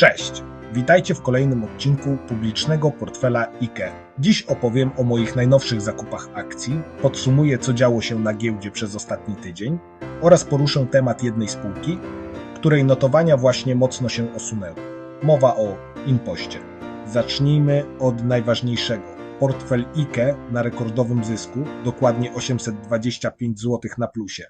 Cześć! Witajcie w kolejnym odcinku publicznego portfela IKE. Dziś opowiem o moich najnowszych zakupach akcji, podsumuję co działo się na giełdzie przez ostatni tydzień oraz poruszę temat jednej spółki, której notowania właśnie mocno się osunęły. Mowa o impoście. Zacznijmy od najważniejszego. Portfel IKE na rekordowym zysku, dokładnie 825 zł na plusie.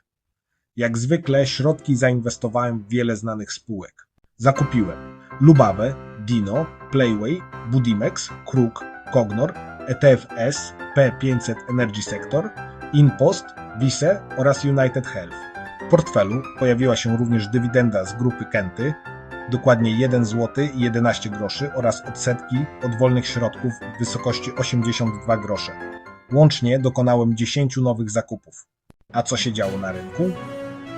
Jak zwykle środki zainwestowałem w wiele znanych spółek. Zakupiłem Lubawę, Dino, Playway, Budimex, Kruk, Cognor, ETF S, P500 Energy Sector, Inpost, Vise oraz United Health. W portfelu pojawiła się również dywidenda z grupy Kenty, dokładnie 1 zł i 11 groszy oraz odsetki od wolnych środków w wysokości 82 grosze. Łącznie dokonałem 10 nowych zakupów. A co się działo na rynku?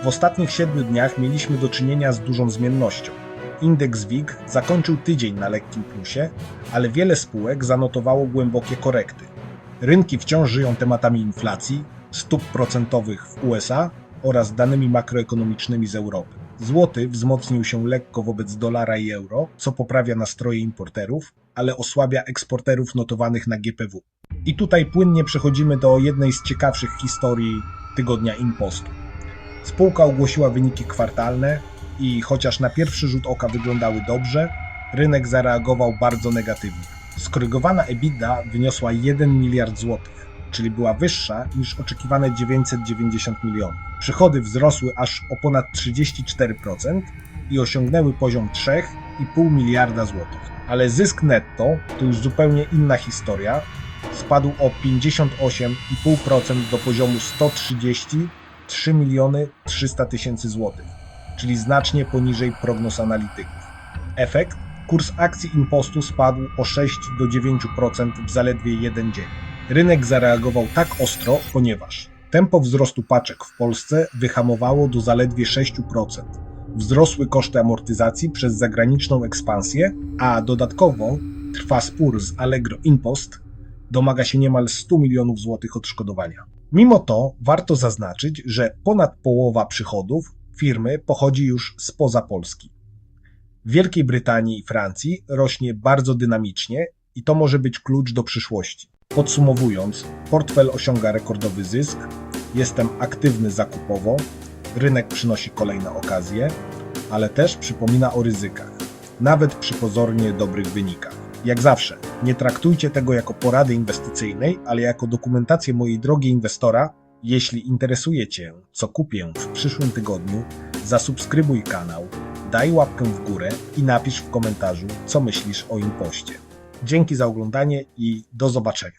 W ostatnich 7 dniach mieliśmy do czynienia z dużą zmiennością. Indeks WIG zakończył tydzień na lekkim plusie, ale wiele spółek zanotowało głębokie korekty. Rynki wciąż żyją tematami inflacji, stóp procentowych w USA oraz danymi makroekonomicznymi z Europy. Złoty wzmocnił się lekko wobec dolara i euro, co poprawia nastroje importerów, ale osłabia eksporterów notowanych na GPW. I tutaj płynnie przechodzimy do jednej z ciekawszych historii tygodnia impostu. Spółka ogłosiła wyniki kwartalne i chociaż na pierwszy rzut oka wyglądały dobrze, rynek zareagował bardzo negatywnie. Skorygowana EBITDA wyniosła 1 miliard złotych, czyli była wyższa niż oczekiwane 990 milionów. Przychody wzrosły aż o ponad 34% i osiągnęły poziom 3,5 miliarda złotych. Ale zysk netto to już zupełnie inna historia. Spadł o 58,5% do poziomu 133 miliony 300 tysięcy złotych czyli znacznie poniżej prognoz analityków. Efekt? Kurs akcji Impostu spadł o 6 do 9% w zaledwie jeden dzień. Rynek zareagował tak ostro, ponieważ tempo wzrostu paczek w Polsce wyhamowało do zaledwie 6%. Wzrosły koszty amortyzacji przez zagraniczną ekspansję, a dodatkowo trwa spór z Allegro Impost, domaga się niemal 100 milionów złotych odszkodowania. Mimo to warto zaznaczyć, że ponad połowa przychodów firmy pochodzi już spoza Polski. W Wielkiej Brytanii i Francji rośnie bardzo dynamicznie i to może być klucz do przyszłości. Podsumowując, portfel osiąga rekordowy zysk, jestem aktywny zakupowo, rynek przynosi kolejne okazje, ale też przypomina o ryzykach, nawet przy pozornie dobrych wynikach. Jak zawsze, nie traktujcie tego jako porady inwestycyjnej, ale jako dokumentację mojej drogi inwestora jeśli interesuje Cię, co kupię w przyszłym tygodniu, zasubskrybuj kanał, daj łapkę w górę i napisz w komentarzu, co myślisz o impoście. Dzięki za oglądanie i do zobaczenia.